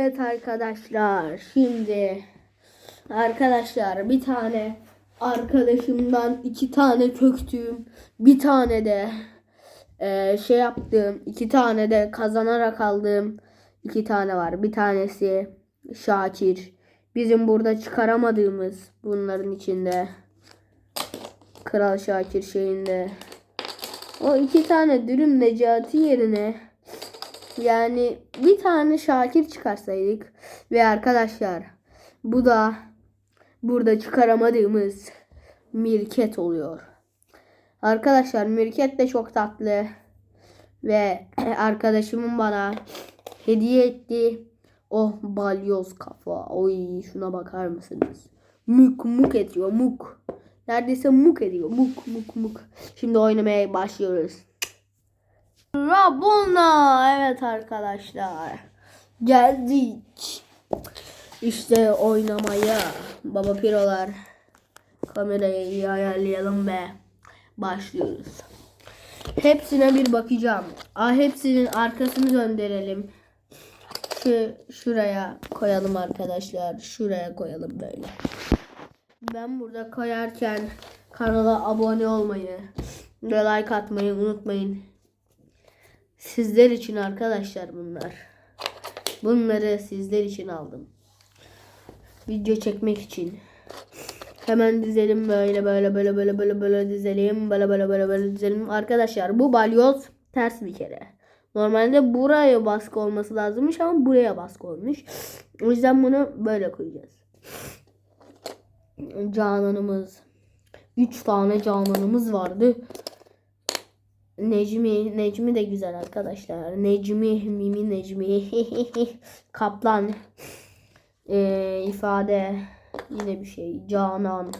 Evet arkadaşlar şimdi arkadaşlar bir tane arkadaşımdan iki tane köktüğüm bir tane de eee, şey yaptığım iki tane de kazanarak aldığım iki tane var. Bir tanesi Şakir. Bizim burada çıkaramadığımız bunların içinde. Kral Şakir şeyinde. O iki tane dürüm Necati yerine yani bir tane Şakir çıkarsaydık ve arkadaşlar bu da burada çıkaramadığımız Mirket oluyor. Arkadaşlar Mirket de çok tatlı ve arkadaşımın bana hediye ettiği o balyoz kafa. Oy şuna bakar mısınız? Muk muk ediyor muk. Neredeyse muk ediyor. Muk muk muk. Şimdi oynamaya başlıyoruz. Rabona. Evet arkadaşlar. Geldik. İşte oynamaya. Baba pirolar. Kamerayı ayarlayalım ve başlıyoruz. Hepsine bir bakacağım. Aa, hepsinin arkasını döndürelim. Şu şuraya koyalım arkadaşlar. Şuraya koyalım böyle. Ben burada koyarken kanala abone olmayı ve like atmayı unutmayın. Sizler için arkadaşlar bunlar. Bunları sizler için aldım. Video çekmek için. Hemen dizelim böyle böyle böyle böyle böyle böyle dizelim. Böyle böyle böyle böyle dizelim. Arkadaşlar bu balyoz ters bir kere. Normalde buraya baskı olması lazımmış ama buraya baskı olmuş. O yüzden bunu böyle koyacağız. Cananımız. 3 tane cananımız vardı. Necmi, Necmi de güzel arkadaşlar. Necmi, Mimi Necmi. Kaplan. Ee, ifade. Yine bir şey. Canan.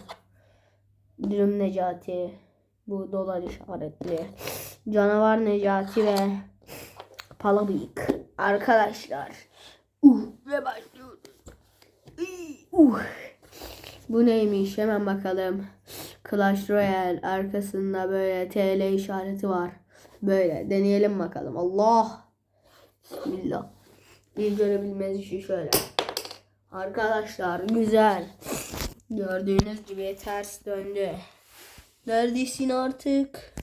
Dürüm Necati. Bu dolar işaretli. Canavar Necati ve Palabıyık. Arkadaşlar. Uh, ve başlıyoruz. Uh. Bu neymiş? Hemen bakalım. Clash Royale arkasında böyle TL işareti var. Böyle deneyelim bakalım. Allah. Bismillah. Bir görebilmez işi şöyle. Arkadaşlar güzel. Gördüğünüz gibi ters döndü. Neredesin artık?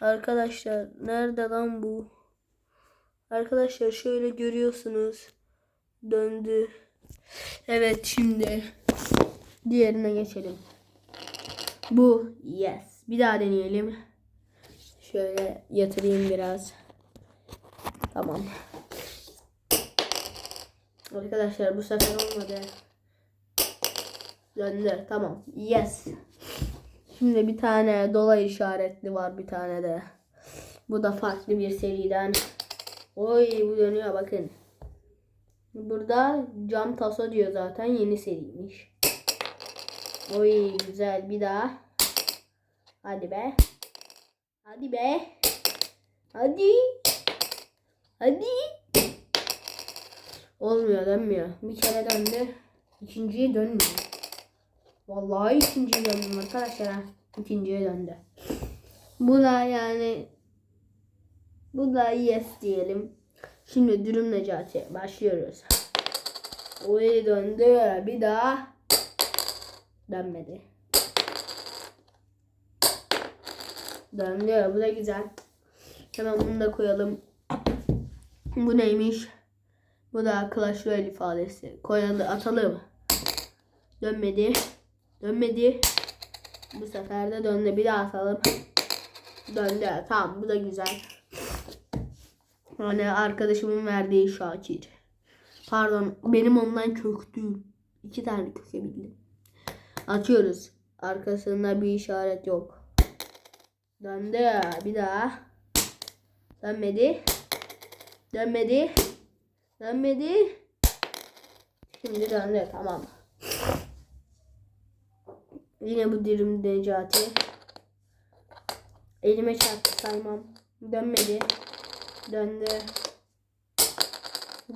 Arkadaşlar nerede lan bu? Arkadaşlar şöyle görüyorsunuz. Döndü. Evet şimdi diğerine geçelim. Bu yes. Bir daha deneyelim. Şöyle yatırayım biraz. Tamam. Arkadaşlar bu sefer olmadı. Döndü. Tamam. Yes. Şimdi bir tane dolar işaretli var bir tane de. Bu da farklı bir seriden. Oy bu dönüyor bakın. Burada cam taso diyor zaten yeni seriymiş. Oy güzel bir daha. Hadi be. Hadi be. Hadi. Hadi. Olmuyor dönmüyor. Bir kere döndü. İkinciye dönmüyor. Vallahi ikinciye döndüm arkadaşlar. İkinciye döndü. Bu da yani bu da yes diyelim. Şimdi dürüm Necati başlıyoruz. Oy döndü. Bir daha dönmedi. Döndü. Bu da güzel. Hemen bunu da koyalım. Bu neymiş? Bu da Clash Royale ifadesi. Koyalım, atalım. Dönmedi. Dönmedi. Bu sefer de döndü. Bir daha atalım. Döndü. Tamam bu da güzel. Hani arkadaşımın verdiği Şakir. Pardon benim ondan köktüğüm. iki tane kökebildim. Açıyoruz. Arkasında bir işaret yok. Döndü. Bir daha. Dönmedi. Dönmedi. Dönmedi. Şimdi döndü. Tamam. Yine bu dirim Necati. Elime çarptı saymam. Dönmedi. Döndü.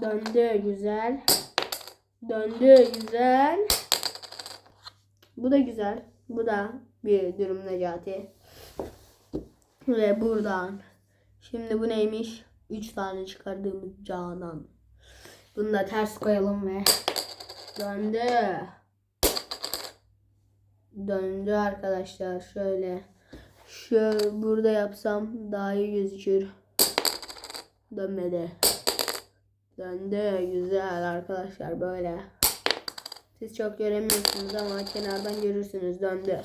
Döndü güzel. Döndü güzel. Bu da güzel. Bu da bir durum Necati. Ve buradan. Şimdi bu neymiş? 3 tane çıkardığımız Canan. Bunu da ters koyalım ve döndü. Döndü arkadaşlar şöyle. Şöyle burada yapsam daha iyi gözükür. Dönmedi. Döndü. Güzel arkadaşlar böyle. Siz çok göremiyorsunuz ama kenardan görürsünüz. Döndü.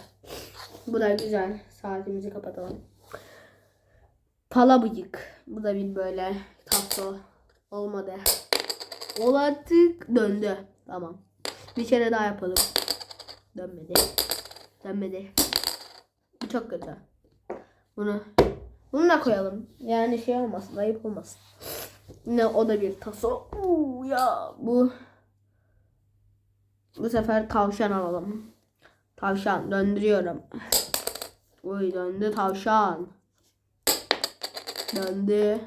Bu da güzel. Saatimizi kapatalım. Pala bıyık. Bu da bir böyle taso. Olmadı. Ol. Döndü. Tamam. Bir kere daha yapalım. Dönmedi. Dönmedi. Bu çok kötü. Bunu bunu da koyalım. Yani şey olmasın, ayıp olmasın. Yine o da bir taso. Uuu ya bu bu sefer tavşan alalım. Tavşan döndürüyorum. Uy döndü tavşan. Döndü.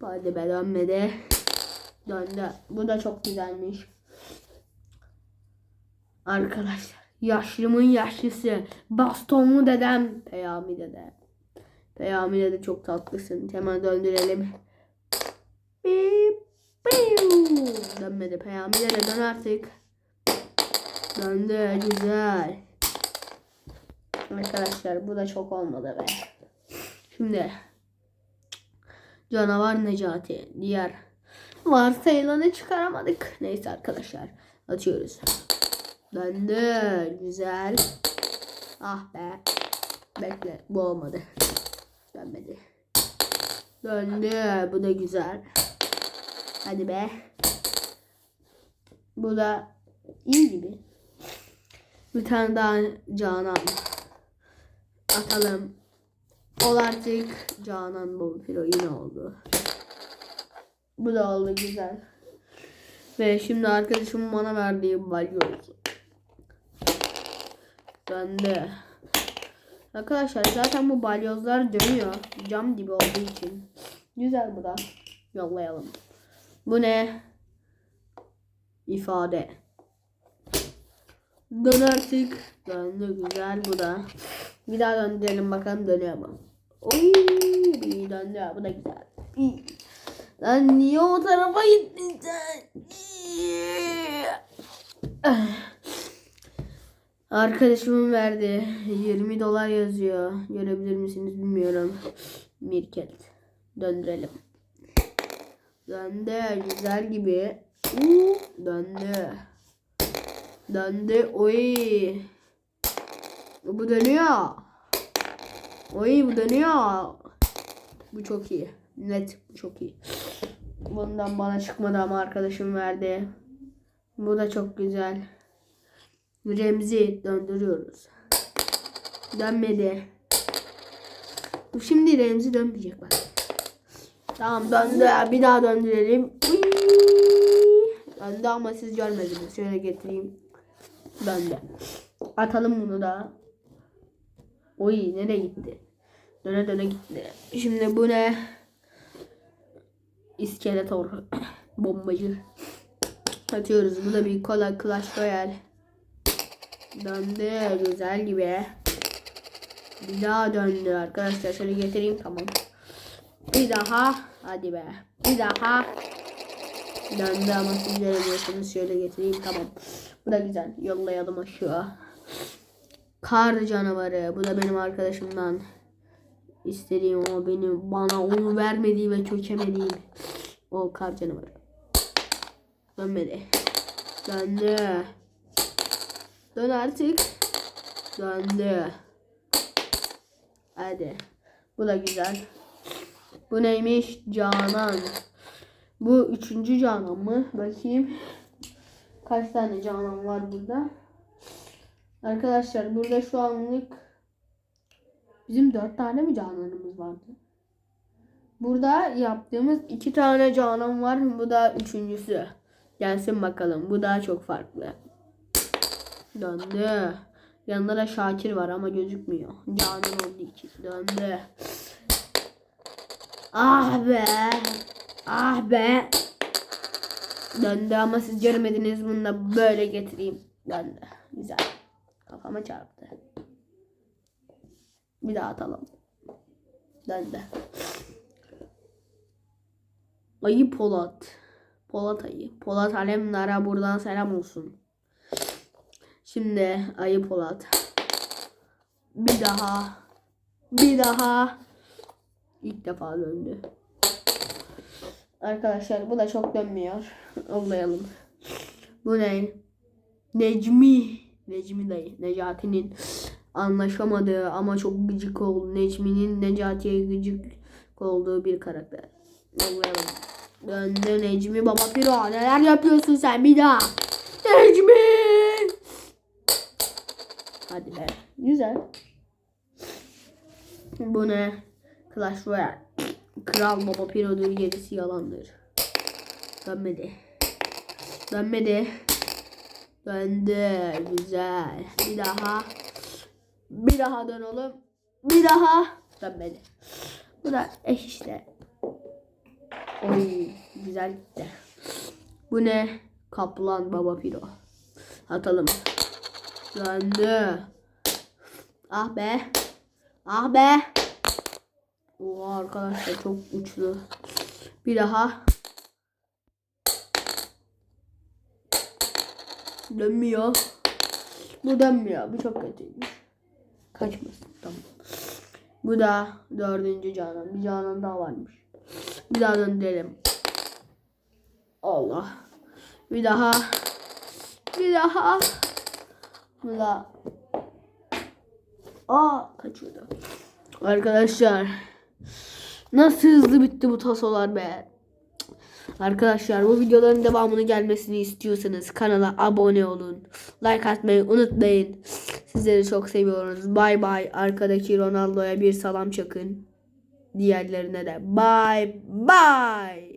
Hadi be dönmedi. Döndü. Bu da çok güzelmiş. Arkadaşlar yaşlımın yaşlısı bastonlu dedem Peyami dede. Peyami dede çok tatlısın. Hemen döndürelim. Bip. Dönmedi Peyami dede dön artık. Döndü güzel. Arkadaşlar bu da çok olmadı be. Şimdi canavar Necati diğer varsayılanı çıkaramadık. Neyse arkadaşlar açıyoruz. Döndü. Güzel. Ah be. Bekle. Bu olmadı. Dönmedi. Döndü. Bu da güzel. Hadi be. Bu da iyi gibi. Bir tane daha Canan. Atalım. Ol artık. Canan Bonfilo yine oldu. Bu da oldu güzel. Ve şimdi arkadaşımın bana verdiği balyoz. Döndü. Arkadaşlar zaten bu balyozlar dönüyor. Cam gibi olduğu için. Güzel bu da. Yollayalım. Bu ne? İfade. Dön artık. Döndü güzel bu da. Bir daha döndürelim bakalım dönüyor mu? Oy, bir döndü. Bu da güzel. Lan niye o tarafa gittin sen? Arkadaşımın verdi. 20 dolar yazıyor. Görebilir misiniz bilmiyorum. Mirket. Döndürelim. Döndü. Güzel gibi. Uuu, Döndü. Döndü. Oy. Bu dönüyor. Oy bu dönüyor. Bu çok iyi. Net bu çok iyi. Bundan bana çıkmadı ama arkadaşım verdi. Bu da çok güzel. Remzi döndürüyoruz. Dönmedi. Şimdi Remzi dönmeyecek bak. Tamam döndü. Bir daha döndürelim. Döndü ama siz görmediniz. Şöyle getireyim. Döndü. Atalım bunu da. Oy nereye gitti? Döne döne gitti. Şimdi bu ne? İskeletor. Bombacı. Atıyoruz. Bu da bir kola Clash Royale. Döndü. Güzel gibi. Bir daha döndü arkadaşlar. Şöyle getireyim tamam. Bir daha. Hadi be. Bir daha. Döndü ama siz göremiyorsunuz. Şöyle getireyim tamam. Bu da güzel. Yollayalım aşağı. Kar canavarı. Bu da benim arkadaşımdan istediğim o benim bana onu vermediği ve çökemediğim o kar canavarı. Dönmedi. Döndü. Dön artık. Döndü. Hadi. Bu da güzel. Bu neymiş? Canan. Bu üçüncü Canan mı? Bakayım. Kaç tane Canan var burada? Arkadaşlar burada şu anlık bizim dört tane mi Canan'ımız vardı? Burada yaptığımız iki tane Canan var. Bu da üçüncüsü. Gelsin bakalım. Bu daha çok farklı. Döndü. Yanında da Şakir var ama gözükmüyor. Canan olduğu için. Döndü. Ah be. Ah be. Döndü ama siz görmediniz. Bunu da böyle getireyim. Döndü. Güzel. Kafama çarptı. Bir daha atalım. Döndü. Ayı Polat. Polat ayı. Polat Alemdar'a buradan selam olsun. Şimdi ayı Polat. Bir daha. Bir daha. İlk defa döndü. Arkadaşlar bu da çok dönmüyor. Olmayalım. Bu ne? Necmi. Necmi dayı. Necati'nin anlaşamadığı ama çok gıcık olduğu Necmi'nin Necati'ye gıcık olduğu bir karakter. Olmayalım. Döndü Necmi Baba Piro. Neler yapıyorsun sen bir daha? Necmi. Hadi be. Güzel. Bu ne? Clash Royale. Kral Baba Piro'dur gerisi yalandır. Dönmedi. Dönmedi. Döndü. Güzel. Bir daha. Bir daha dön oğlum. Bir daha. Dönmedi. Bu da eş işte. Oy. Güzel gitti. Bu ne? Kaplan Baba Piro. Atalım. Döndü. Ah be. Ah be. Oha arkadaşlar çok uçlu. Bir daha. Dönmüyor. Bu dönmüyor. Bu çok kötüymüş. Kaçmasın. Tamam. Bu da dördüncü canan. Bir canan daha varmış. Bir daha döndürelim. Allah. Bir daha. Bir daha. Bu da. Aa kaçıyordu. Arkadaşlar. Nasıl hızlı bitti bu tasolar be. Arkadaşlar bu videoların devamını gelmesini istiyorsanız kanala abone olun. Like atmayı unutmayın. Sizleri çok seviyoruz. Bay bay. Arkadaki Ronaldo'ya bir salam çakın. Diğerlerine de bay bay.